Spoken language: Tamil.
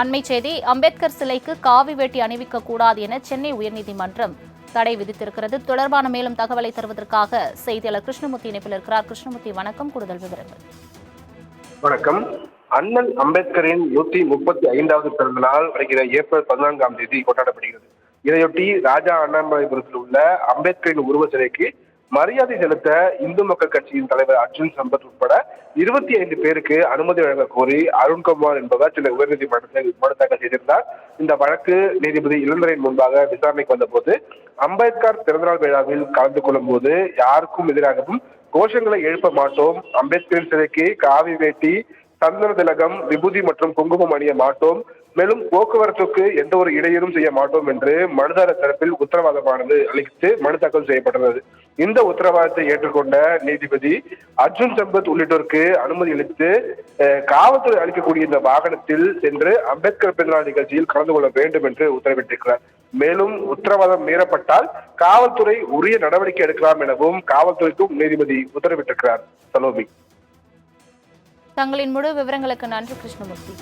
அண்மை செய்தி அம்பேத்கர் சிலைக்கு காவி வேட்டி அணிவிக்க கூடாது என சென்னை உயர்நீதிமன்றம் தடை விதித்திருக்கிறது. தொடர்பான மேலும் தகவலை தருவதற்காக செய்தியாளர் கிருஷ்ணமூர்த்தி இணைப்பில் இருக்கிறார். கிருஷ்ணமூர்த்தி வணக்கம். கூடுதல் விவரங்கள். வணக்கம். அண்ணல் அம்பேத்கரின் நூத்தி முப்பத்தி ஐந்தாவது பிறந்த நாள் வருகிற ஏப்ரல் பதினான்காம் தேதி கொண்டாடப்படுகிறது. இதையொட்டி ராஜா அண்ணாமலைபுரத்தில் உள்ள அம்பேத்கரின் உருவ சிலைக்கு மரியாதை செலுத்த இந்து மக்கள் கட்சியின் தலைவர் அர்ஜுன் சம்பத் உட்பட இருபத்தி ஐந்து பேருக்கு அனுமதி வழங்க கோரி அருண்குமார் என்பவர் சில உயர்நீதிமன்றத்தில் மனு தாக்கல் செய்திருந்தார். இந்த வழக்கு நீதிபதி இளந்தரையின் முன்பாக விசாரணைக்கு வந்தபோது அம்பேத்கர் பிறந்தநாள் விழாவில் கலந்து கொள்ளும் போது யாருக்கும் எதிராகவும் கோஷங்களை எழுப்ப மாட்டோம். அம்பேத்கரின் சிலைக்கு காவி வேட்டி சந்தன திலகம் விபூதி மற்றும் குங்குமம் அணிய மாட்டோம். மேலும் போக்குவரத்துக்கு எந்த ஒரு இடையூறும் செய்ய மாட்டோம் என்று மனுதாரர் தரப்பில் உத்தரவாதமானது அளித்து மனு தாக்கல் செய்யப்பட்டுள்ளது இந்த உத்தரவாதத்தை ஏற்றுக்கொண்ட நீதிபதி அர்ஜுன் சம்பத் உள்ளிட்டோருக்கு அனுமதி அளித்து அஹ், காவல்துறை அளிக்கக்கூடிய இந்த வாகனத்தில் சென்று அம்பேத்கர் பிறந்தநாள் நிகழ்ச்சியில் கலந்து கொள்ள வேண்டும் என்று உத்தரவிட்டிருக்கிறார். மேலும் உத்தரவாதம் மீறப்பட்டால் காவல்துறை உரிய நடவடிக்கை எடுக்கலாம் எனவும் காவல்துறைக்கும் நீதிபதி உத்தரவிட்டிருக்கிறார். சலோமி. தங்களின் முழு விவரங்களுக்கு நன்றி கிருஷ்ணமூர்த்தி.